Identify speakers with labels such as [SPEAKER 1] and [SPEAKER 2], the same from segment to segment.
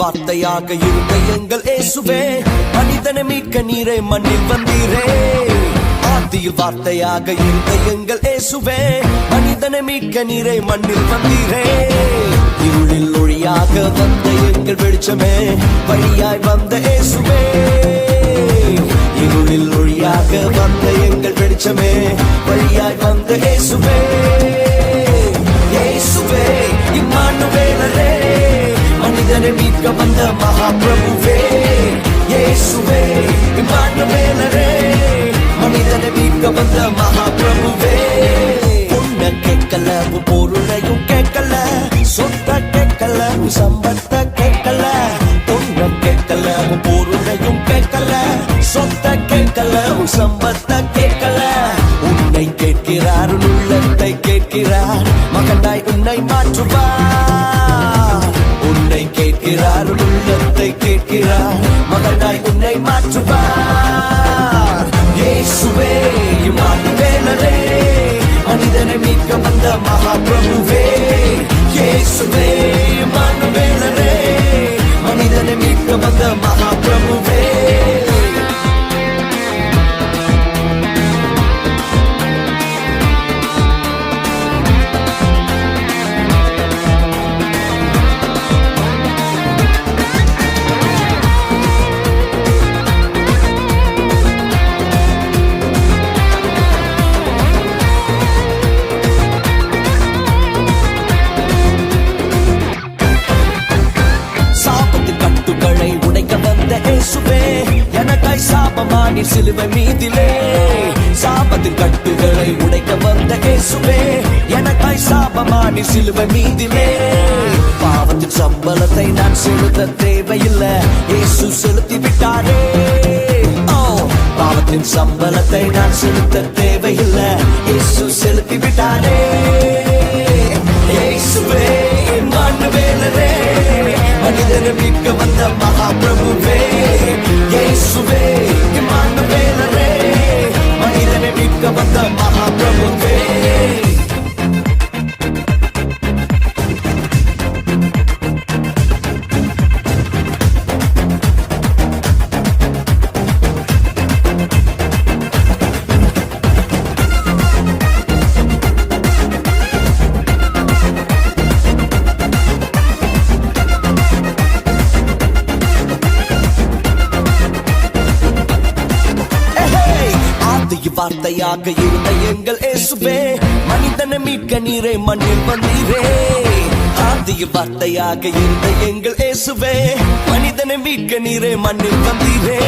[SPEAKER 1] வார்த்தையாக இருந்த எங்கள் இயேசுவே மனிதனை மீட்க நீரே மண்ணில் வந்தீரே. ஆதியில் வார்த்தையாக இருந்த எங்கள் இயேசுவே மனிதனை மீட்க நீரே மண்ணில் வந்தீரே. இருளில் ஒளியாக வந்த எங்கள் வெளிச்சமே வழியாய் வந்த இயேசுவே. இருளில் ஒளியாக வந்த எங்கள் வெளிச்சமே வழியாய் வந்த இயேசுவே. இயேசுவே. மனிதனை மீட்க வந்த மகா பிரபுவே இயேசுவே இம்மானுவேலரே மனிதனை மீட்க வந்த மகா பிரபுவே பொண்ண கேட்கல உன் பொருளையும் கேட்கல சொத்த கேட்கல உன் சம்பத்த கேட்கல. பொண்ண கேட்கல உன் பொருளையும் கேட்கல சொத்த கேட்கல உன் சம்பத்த கேட்கல. உன்னை கேட்கிறார் உள்ளத்தை கேட்கிறார் மகனாய் உன்னை மாற்றுவார். கேட்கிறார் மகனாய் உன்னை மாற்றுவார் இயேசுவே இம்மானுவேலரே மனிதனை மீட்க வந்த மகாபிரபுவே இயேசுவே எனக்காய் நீ சிலுவை மீதிலே. சாபத்தின் கட்டுகளை உடைக்க வந்த இயேசுவே எனக்காய் சாபமா நீ சிலுவை மீதிலே. பாவத்தின் சம்பளத்தை நான் செலுத்த தேவையில்லை இயேசு செலுத்தி விட்டாரே. பாவத்தின் சம்பளத்தை நான் செலுத்த தேவையில்லை இயேசு செலுத்தி விட்டாரே. வார்த்தையாக இருந்த எங்கள் இயேசுவே மனிதனை மீட்க நீரே மண்ணில் வந்தீரே. ஆதிய வார்த்தையாக இருந்த எங்கள் இயேசுவே மனிதனை மீட்க நீரே மண்ணில் வந்தீரே.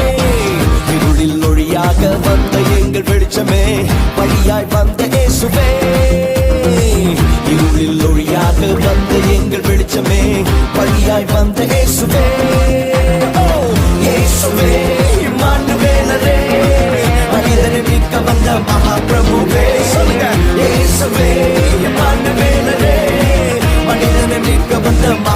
[SPEAKER 1] இருளில் ஒளியாக வந்த எங்கள் வெளிச்சமே வழியாய் வந்த இயேசுவே. மனிதனை